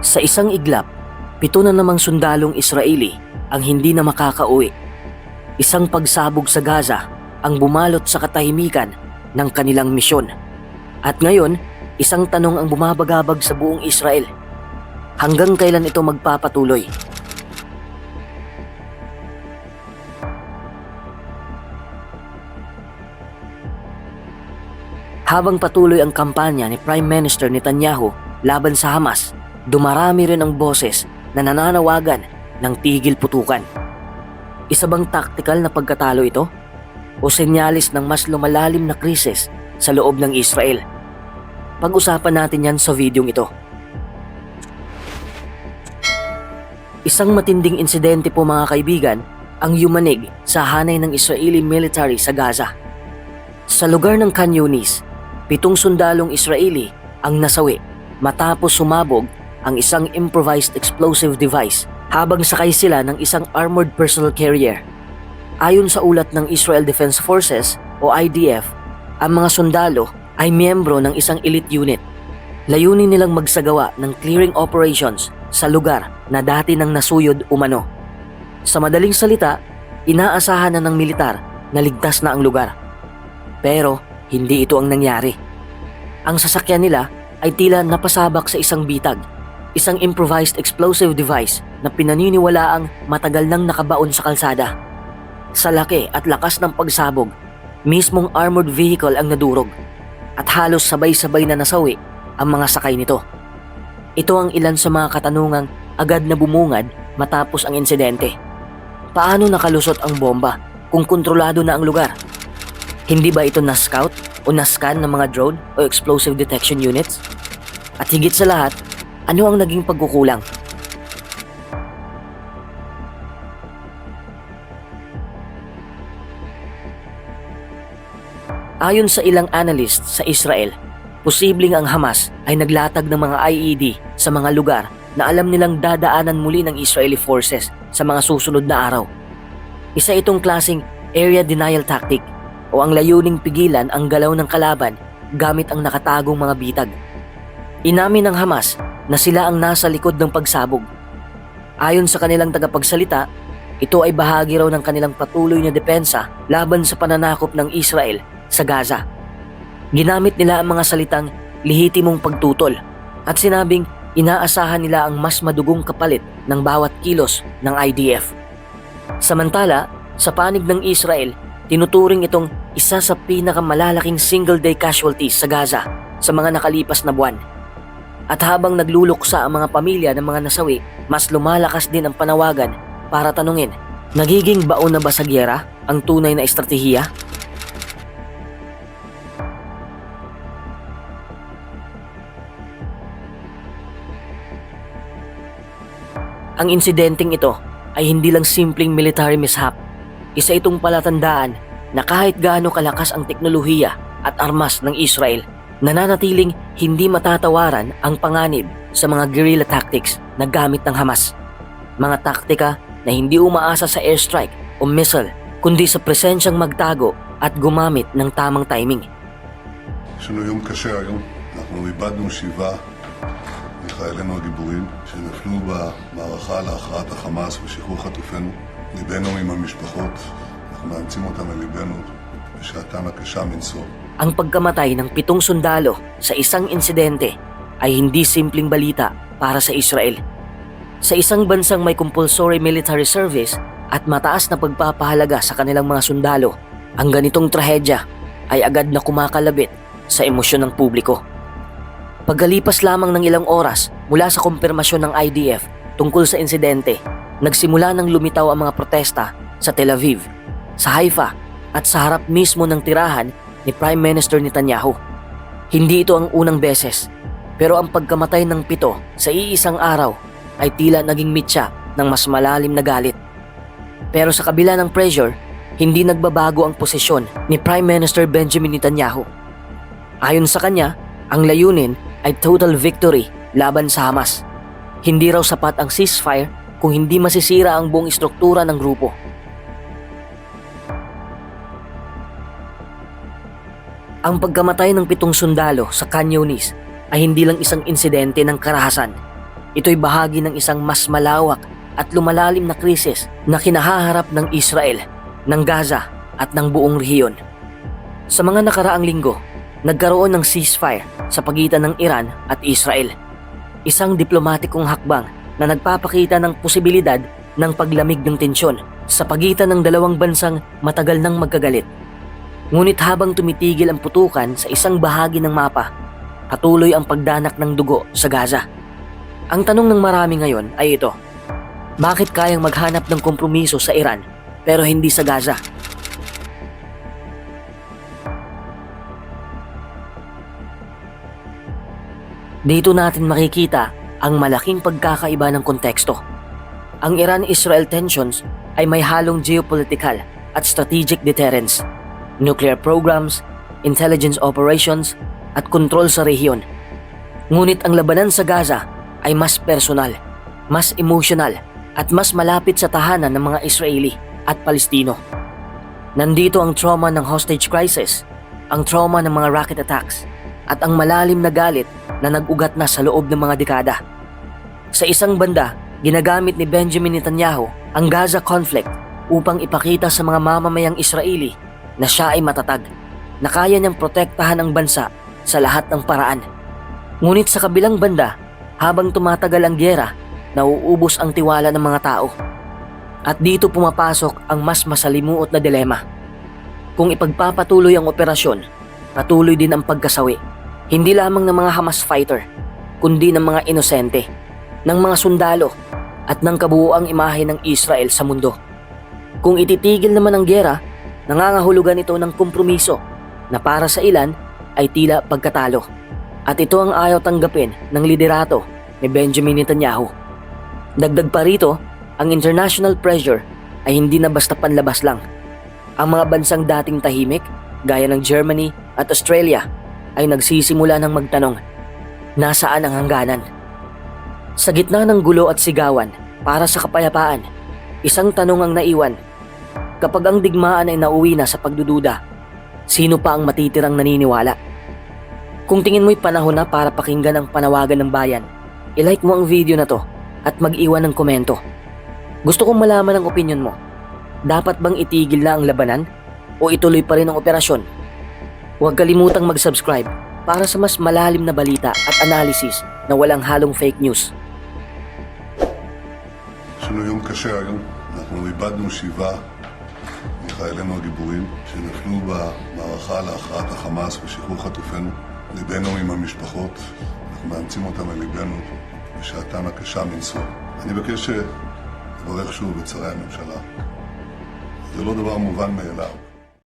Sa isang iglap, pito na namang sundalong Israeli ang hindi na makakauwi. Isang pagsabog sa Gaza ang bumalot sa katahimikan ng kanilang misyon. At ngayon, isang tanong ang bumabagabag sa buong Israel. Hanggang kailan ito magpapatuloy? Habang patuloy ang kampanya ni Prime Minister Netanyahu laban sa Hamas, dumarami rin ang boses na nananawagan ng tigil putukan. Isa bang taktikal na pagkatalo ito? O senyalis ng mas lumalalim na krisis sa loob ng Israel? Pag-usapan natin yan sa videong ito. Isang matinding insidente po mga kaibigan ang yumanig sa hanay ng Israeli military sa Gaza. Sa lugar ng Khan Yunis, pitong sundalong Israeli ang nasawi matapos sumabog ang isang improvised explosive device habang sakay sila ng isang armored personnel carrier. Ayon sa ulat ng Israel Defense Forces o IDF, ang mga sundalo ay miyembro ng isang elite unit. Layunin nilang magsagawa ng clearing operations sa lugar na dati nang nasuyod umano. Sa madaling salita, inaasahan na ng militar na ligtas na ang lugar. Pero hindi ito ang nangyari. Ang sasakyan nila ay tila napasabak sa isang bitag, isang improvised explosive device na pinaniniwalaang matagal nang nakabaon sa kalsada. Sa laki at lakas ng pagsabog, mismong armored vehicle ang nadurog at halos sabay-sabay na nasawi ang mga sakay nito. Ito ang ilan sa mga katanungang agad na bumungad matapos ang insidente. Paano nakalusot ang bomba kung kontrolado na ang lugar? Hindi ba ito na-scout o na-scan ng mga drone o explosive detection units? At higit sa lahat, ano ang naging pagkukulang? Ayon sa ilang analyst sa Israel, posibleng ang Hamas ay naglatag ng mga IED sa mga lugar na alam nilang dadaanan muli ng Israeli forces sa mga susunod na araw. Isa itong klasing area denial tactic o ang layuning pigilan ang galaw ng kalaban gamit ang nakatagong mga bitag. Inamin ng Hamas na sila ang nasa likod ng pagsabog. Ayon sa kanilang tagapagsalita, ito ay bahagi raw ng kanilang patuloy na depensa laban sa pananakop ng Israel sa Gaza. Ginamit nila ang mga salitang lihitimong pagtutol at sinabing inaasahan nila ang mas madugong kapalit ng bawat kilos ng IDF. Samantala, sa panig ng Israel, tinuturing itong isa sa pinakamalalaking single-day casualties sa Gaza sa mga nakalipas na buwan. At habang nagluluksa ang mga pamilya ng mga nasawi, mas lumalakas din ang panawagan para tanungin, nagiging baon na ba sa gyera ang tunay na estratehiya? Ang insidenteng ito ay hindi lang simpleng military mishap. Isa itong palatandaan na kahit gaano kalakas ang teknolohiya at armas ng Israel, nananatiling hindi matatawaran ang panganib sa mga guerrilla tactics na gamit ng Hamas. Mga taktika na hindi umaasa sa airstrike o missile kundi sa presensyang magtago at gumamit ng tamang timing. יש לנו יום קשה היום. אנחנו איבדנו שבעה מחיילינו הגיבורים שנפלו במערכה להכרעת החמאס ושחרור חטופינו. ליבנו עם המשפחות, אנחנו מאמצים אותם אל ליבנו בשעתם הקשה מנשוא. Ang pagkamatay ng pitong sundalo sa isang insidente ay hindi simpleng balita para sa Israel. Sa isang bansang may compulsory military service at mataas na pagpapahalaga sa kanilang mga sundalo, ang ganitong trahedya ay agad na kumakalabit sa emosyon ng publiko. Pagkalipas lamang ng ilang oras mula sa kumpirmasyon ng IDF tungkol sa insidente, nagsimula ng lumitaw ang mga protesta sa Tel Aviv, sa Haifa at sa harap mismo ng tirahan ni Prime Minister Netanyahu. Hindi ito ang unang beses, pero ang pagkamatay ng pito sa iisang araw ay tila naging mitya ng mas malalim na galit. Pero sa kabila ng pressure, hindi nagbabago ang posisyon ni Prime Minister Benjamin Netanyahu. Ayon sa kanya, ang layunin ay total victory laban sa Hamas. Hindi raw sapat ang ceasefire kung hindi masisira ang buong istruktura ng grupo. Ang pagkamatay ng pitong sundalo sa Khan Yunis ay hindi lang isang insidente ng karahasan. ito'y bahagi ng isang mas malawak at lumalalim na krisis na kinahaharap ng Israel, ng Gaza at ng buong rehiyon. Sa mga nakaraang linggo, nagkaroon ng ceasefire sa pagitan ng Iran at Israel. Isang diplomatikong hakbang na nagpapakita ng posibilidad ng paglamig ng tensyon sa pagitan ng dalawang bansang matagal nang magkagalit. Ngunit habang tumitigil ang putukan sa isang bahagi ng mapa, patuloy ang pagdanak ng dugo sa Gaza. Ang tanong ng marami ngayon ay ito, bakit kayang maghanap ng kompromiso sa Iran pero hindi sa Gaza? Dito natin makikita ang malaking pagkakaiba ng konteksto. Ang Iran-Israel tensions ay may halong geopolitical at strategic deterrence, nuclear programs, intelligence operations, at kontrol sa rehiyon. Ngunit ang labanan sa Gaza ay mas personal, mas emotional, at mas malapit sa tahanan ng mga Israeli at Palestino. Nandito ang trauma ng hostage crisis, ang trauma ng mga rocket attacks, at ang malalim na galit na nag-ugat na sa loob ng mga dekada. Sa isang banda, ginagamit ni Benjamin Netanyahu ang Gaza conflict upang ipakita sa mga mamamayang Israeli na siya ay matatag, na kaya niyang protektahan ang bansa sa lahat ng paraan. Ngunit sa kabilang banda, habang tumatagal ang gyera, nauubos ang tiwala ng mga tao. At dito pumapasok ang mas masalimuot na dilema. Kung ipagpapatuloy ang operasyon, patuloy din ang pagkasawi. Hindi lamang ng mga Hamas fighter, kundi ng mga inosente, ng mga sundalo, at ng kabuuang imahe ng Israel sa mundo. Kung ititigil naman ang gyera, nangangahulugan ito ng kompromiso na para sa ilan ay tila pagkatalo. At ito ang ayaw tanggapin ng liderato ni Benjamin Netanyahu. Dagdag pa rito, ang international pressure ay hindi na basta panlabas lang. Ang mga bansang dating tahimik, gaya ng Germany at Australia, ay nagsisimula ng magtanong, nasaan ang hangganan? Sa gitna ng gulo at sigawan para sa kapayapaan, isang tanong ang naiwan. Kapag ang digmaan ay nauwi na sa pagdududa, sino pa ang matitirang naniniwala? Kung tingin mo'y panahon na para pakinggan ang panawagan ng bayan, ilike mo ang video na to at mag-iwan ng komento. Gusto kong malaman ang opinion mo. Dapat bang itigil na ang labanan o ituloy pa rin ang operasyon? Huwag kalimutang mag-subscribe para sa mas malalim na balita at analysis na walang halong fake news. Sino yung kasya yung nakong ibad ng siva מחיילינו הגיבורים שנפלו במערכה להכרעת החמאס ושחרור חטופינו. ליבנו עם המשפחות, אנחנו מאמצים אותם אל ליבנו בשעתן הקשה מנשוא. אני מבקש לברך שוב את שרי הממשלה. זה לא דבר מובן מאליו.